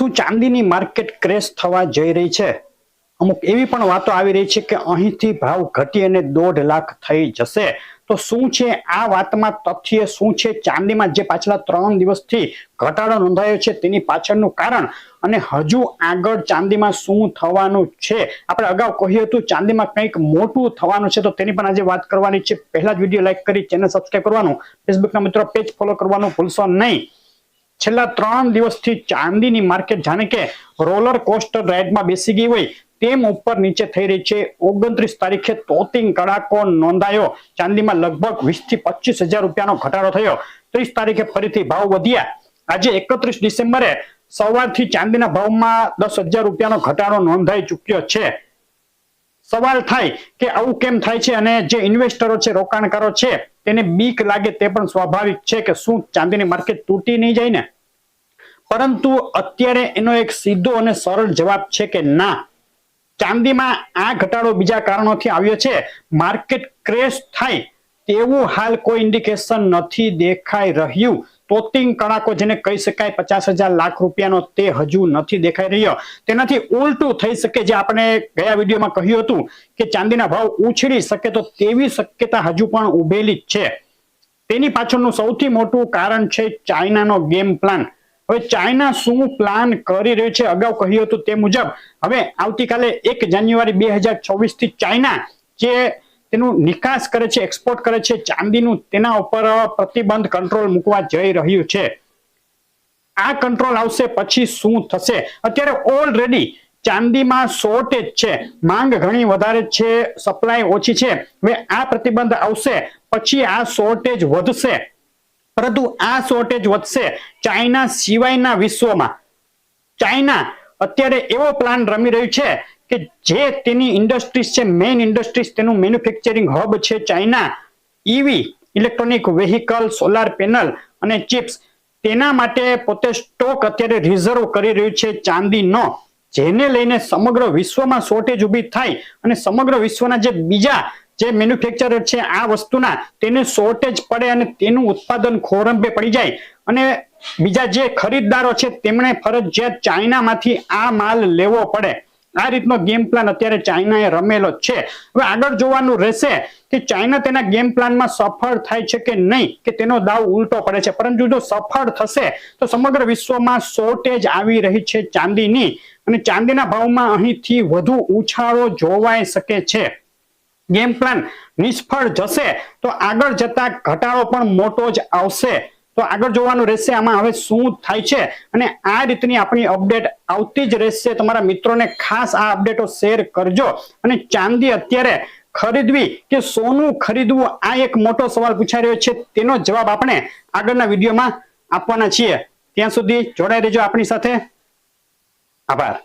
શું ચાંદીની market crash થવા જઈ રહી છે? અમુક એવી પણ વાતો આવી રહી છે કે અહીંથી ભાવ ઘટી અને દોઢ લાખ થઈ જશે. તો શું છે આ વાતમાં તથ્ય? શું છે ચાંદીમાં જે પાછલા ત્રણ દિવસથી ઘટાડો નોંધાયો છે તેની પાછળનું કારણ? અને હજુ આગળ ચાંદીમાં શું થવાનું છે? આપણે અગાઉ કહ્યું હતું ચાંદીમાં કંઈક મોટું થવાનું છે તો તેની પણ આજે વાત કરવાની છે. પહેલા જ વીડિયો લાઈક કરી, ચેનલ સબસ્ક્રાઈબ કરવાનું. ફેસબુકના મિત્રો, પેજ ફોલો કરવાનું ભૂલશો નહીં. છેલ્લા ત્રણ દિવસથી ચાંદીની માર્કેટ જાણે કે રોલર કોસ્ટર રાઇડમાં બેસી ગઈ હોય તેમ ઉપર નીચે થઈ રહી છે. ઓગણત્રીસ તારીખે તોતિંગ કડાકો નોંધાયો. ચાંદીમાં લગભગ વીસથી પચીસ હજાર રૂપિયાનો ઘટાડો થયો. ત્રીસ તારીખે ફરીથી ભાવ વધ્યા. આજે એકત્રીસ ડિસેમ્બરે સવારથી ચાંદીના ભાવમાં દસ હજાર રૂપિયાનો ઘટાડો નોંધાઈ ચુક્યો છે. સવાલ થાય કે આવું કેમ થાય છે અને જે ઇન્વેસ્ટરો છે, રોકાણકારો છે, તેને બીક લાગે તે પણ સ્વાભાવિક છે કે શું ચાંદીની માર્કેટ તૂટી નહીં જાય ને? પરંતુ અત્યારે એનો એક સીધો અને સરળ જવાબ છે કે ના. ચાંદીમાં આ ઘટાડો બીજા કારણોથી આવ્યો છે. માર્કેટ ક્રેશ થાય તેવું હાલ કોઈ ઇન્ડિકેશન નથી દેખાઈ રહ્યું. તોતિંગ કડાકો જેને કહી શકાય પચાસ હજાર લાખ રૂપિયાનો તે હજુ નથી દેખાઈ રહ્યો. તેનાથી ઉલટું થઈ શકે જે આપણે ગયા વિડીયોમાં કહ્યું હતું કે ચાંદીના ભાવ ઉછળી શકે તો તેવી શક્યતા હજુ પણ ઉભેલી જ છે. તેની પાછળનું સૌથી મોટું કારણ છે ચાઇનાનો ગેમ પ્લાન. હવે ચાઇના શું પ્લાન કરી રહ્યું છે અગાઉ કહ્યું હતું તે મુજબ. હવે આવતીકાલે એક જાન્યુઆરી બે હજાર ચોવીસથી ચાઇના જે તેનું નિકાસ કરે છે એક્સપોર્ટ કરે છે, ચાંદીનું તેના ઉપર પ્રતિબંધ કંટ્રોલ મૂકવા જઈ રહ્યું છે. આ કંટ્રોલ આવશે પછી શું થશે? અત્યારે ઓલરેડી ચાંદીમાં શોર્ટેજ છે, માંગ ઘણી વધારે છે સપ્લાય ઓછી છે. હવે આ પ્રતિબંધ આવશે, પછી આ શોર્ટેજ વધશે. પરંતુ આ શોર્ટેજ વધશે ચાઇના સિવાયના વિશ્વમાં. ચાઇના અત્યારે એવો પ્લાન રમી રહ્યું છે કે જે તેની ઇન્ડસ્ટ્રીઝ છે મેઇન ઇન્ડસ્ટ્રીઝ તેનું મેન્યુફેક્ચરિંગ હબ છે China EV electronic vehicle solar panel અને ચિપ્સ તેના માટે પોતે સ્ટોક અત્યારે રિઝર્વ કરી રહ્યું છે ચાંદીનો, જેને લઈને સમગ્ર વિશ્વમાં શોર્ટેજ ઊભી થાય અને સમગ્ર વિશ્વના જે બીજા જે મેન્યુફેક્ચરર છે, આ વસ્તુના તેને શોર્ટેજ પડે અને તેનું ઉત્પાદન ખોરંભે પડી જાય. અને બીજા જે ખરીદદારો છે, તેમણે ફરજિયાત ચાઇનામાંથી આ માલ લેવો પડે. આ રીતનો ગેમ પ્લાન અત્યારે ચાઇનાએ રમેલો છે. હવે આગળ જોવાનું રહેશે કે ચાઇના તેના ગેમ પ્લાનમાં સફળ થાય છે કે નહીં, કે તેનો દાવ ઉલટો પડે છે. પરંતુ જો સફળ થશે, તો સમગ્ર વિશ્વમાં શોર્ટેજ આવી રહી છે ચાંદીની. અને ચાંદીના ભાવમાં અહીંથી વધુ ઉછાળો જોવાઈ શકે છે. ગેમ પ્લાન નિષ્ફળ જશે, તો આગળ જતા ઘટાડો પણ મોટો જ આવશે. તો આગળ જોવાનું રહેશે આમાં હવે શું થાય છે અને આ રીતની આપણી અપડેટ આવતી જ રહેશે. તમારા મિત્રોને ખાસ આ અપડેટો શેર કરજો. અને ચાંદી અત્યારે ખરીદવી કે સોનું ખરીદવું, આ એક મોટો સવાલ પૂછાઈ રહ્યો છે. તેનો જવાબ આપણે આગળના વિડીયોમાં આપવાના છીએ. ત્યાં સુધી જોડાઈ રહેજો આપણી સાથે. આભાર.